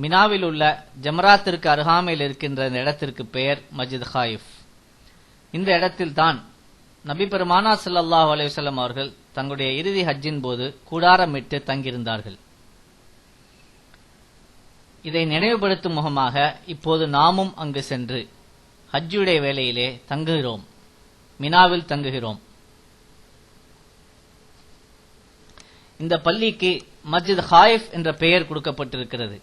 மினாவில் உள்ள ஜமராத்திற்கு அருகாமையில் இருக்கின்ற இந்த இடத்திற்கு பெயர் மஜித் ஹாயிஃப். இந்த இடத்தில் தான் நபி பெருமானா சல்லாஹ் அலைஹி அவர்கள் தங்களுடைய இறுதி ஹஜ்ஜின் போது கூடாரமிட்டு தங்கியிருந்தார்கள். இதை நினைவுபடுத்தும் முகமாக இப்போது நாமும் அங்கு சென்று ஹஜ்ஜுடைய வேலையிலே தங்குகிறோம். மினாவில் தங்குகிறோம். இந்த பள்ளிக்கு மஸ்ஜித் ஹாயிஃப் என்ற பெயர் கொடுக்கப்பட்டிருக்கிறது.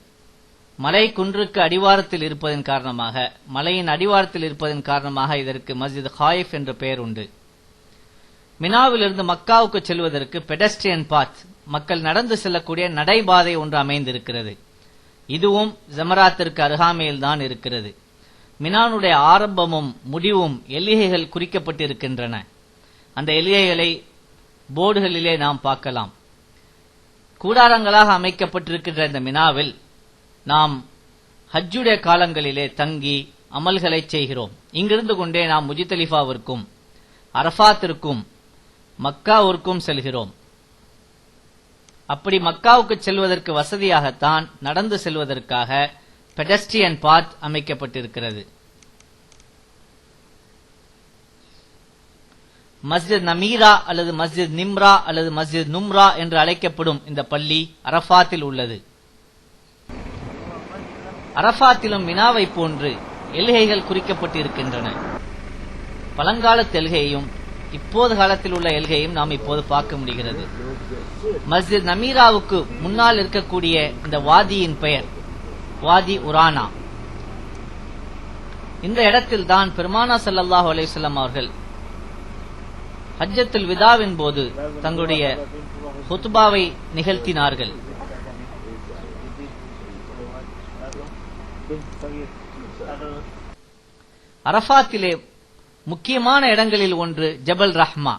மலை குன்றுக்கு அடிவாரத்தில் இருப்பதன் காரணமாக மலையின் அடிவாரத்தில் இருப்பதன் காரணமாக இதற்கு மஸ்ஜித் ஹாயிஃப் என்ற பெயர் உண்டு. மினாவிலிருந்து மக்காவுக்கு செல்வதற்கு பெடஸ்ட்ரியன் பாத் மக்கள் நடந்து செல்லக்கூடிய நடைபாதை ஒன்று அமைந்திருக்கிறது. இதுவும் ஜமராத்திற்கு அருகாமையில் தான் இருக்கிறது. மினானுடைய ஆரம்பமும் முடிவும் எல்லிகைகள் குறிக்கப்பட்டிருக்கின்றன. அந்த எல்லிகைகளை போர்டுகளிலே நாம் பார்க்கலாம். கூடாரங்களாக அமைக்கப்பட்டிருக்கின்ற இந்த மினாவில் நாம் ஹஜ்ஜுடைய காலங்களிலே தங்கி அமல்களை செய்கிறோம். இங்கிருந்து கொண்டே நாம் முஜித்தலிஃபாவிற்கும் அரஃபாத்திற்கும் மக்காவிற்கும் செல்கிறோம். அப்படி மக்காவுக்கு செல்வதற்கு வசதியாகத்தான் நடந்து செல்வதற்காக பெடஸ்டியன் பாத் அமைக்கப்பட்டிருக்கிறது. மஸ்ஜித் நமீரா அல்லது மஸ்ஜித் நிம்ரா அல்லது மஸ்ஜித் நும்ரா என்று அழைக்கப்படும் இந்த பள்ளி அரஃபாத்தில் உள்ளது. அரஃபாத்திலும் மினாவை போன்று எல்கைகள் குறிக்கப்பட்டிருக்கின்றன. பழங்காலத்து எல்கையையும் இப்போது காலத்தில் உள்ள எல்கையும் நாம் இப்போது பார்க்க முடிகிறது. மஸ்ஜித் நமீராவுக்கு முன்னால் இருக்கக்கூடிய இந்த வாதியின் பெயர் வாதி உரானா. இந்த இடத்தில் தான் பெருமானா சல்லாஹ் அலிசல்லாம் அவர்கள் ஹஜ்ஜத்தில் விதாவின் போது தங்களுடைய ஹுத்பாவை நிகழ்த்தினார்கள். அரஃபாத்திலே முக்கியமான இடங்களில் ஒன்று ஜபல் ரஹ்மா.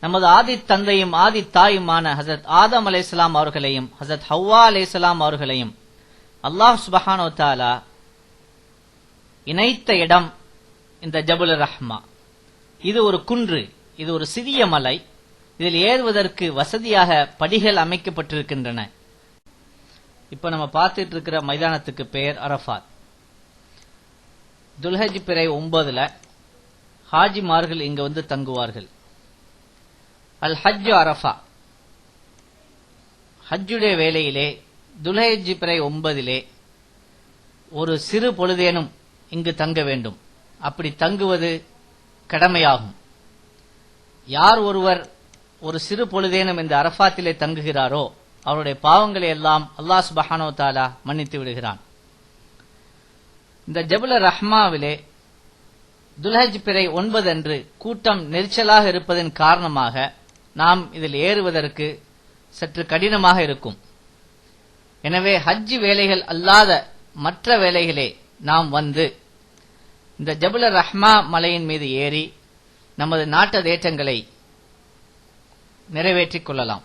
நமது ஆதி தந்தையும் ஆதி தாயுமான ஹசரத் ஆதம் அலைஹிஸ்ஸலாம் அவர்களையும் ஹசரத் ஹவ்வா அலைஹிஸ்ஸலாம் அவர்களையும் அல்லாஹ் சுபஹானோ தாலா இணைத்த இடம் இந்த ஜபுல் ரஹ்மா. இது ஒரு குன்று இது ஒரு சிறிய மலை இதில் ஏறுவதற்கு வசதியாக படிகள் அமைக்கப்பட்டிருக்கின்றன. இப்ப நம்ம பார்த்துட்டு இருக்கிற மைதானத்துக்கு பெயர் அரஃபாத். துல்ஹஜ் பிறை ஒன்பதுல ஹாஜிமார்கள் இங்க வந்து தங்குவார்கள். அல் ஹஜ் அரஃபா. ஹஜ்ஜுடைய வேலையிலே துல்ஹஜ் பிறை ஒன்பதிலே ஒரு சிறு பொழுதேனும் இங்கு தங்க வேண்டும். அப்படி தங்குவது கடமையாகும். யார் ஒருவர் ஒரு சிறு பொழுதேனும் இந்த அரஃபாத்திலே தங்குகிறாரோ அவருடைய பாவங்களை எல்லாம் அல்லாஹ் சுபஹானோ தாலா மன்னித்து விடுகிறான். இந்த ஜபுல ரஹ்மாவிலே துல்ஹஜ் பிறை ஒன்பது அன்று கூட்டம் நெரிச்சலாக இருப்பதன் காரணமாக நாம் இதில் ஏறுவதற்கு சற்று கடினமாக இருக்கும். எனவே ஹஜ் வேலைகள் அல்லாத மற்ற வேலைகளே நாம் வந்து இந்த ஜபுல ரஹ்மா மலையின் மீது ஏறி நமது நாட்டதேற்றங்களை நிறைவேற்றிக் கொள்ளலாம்.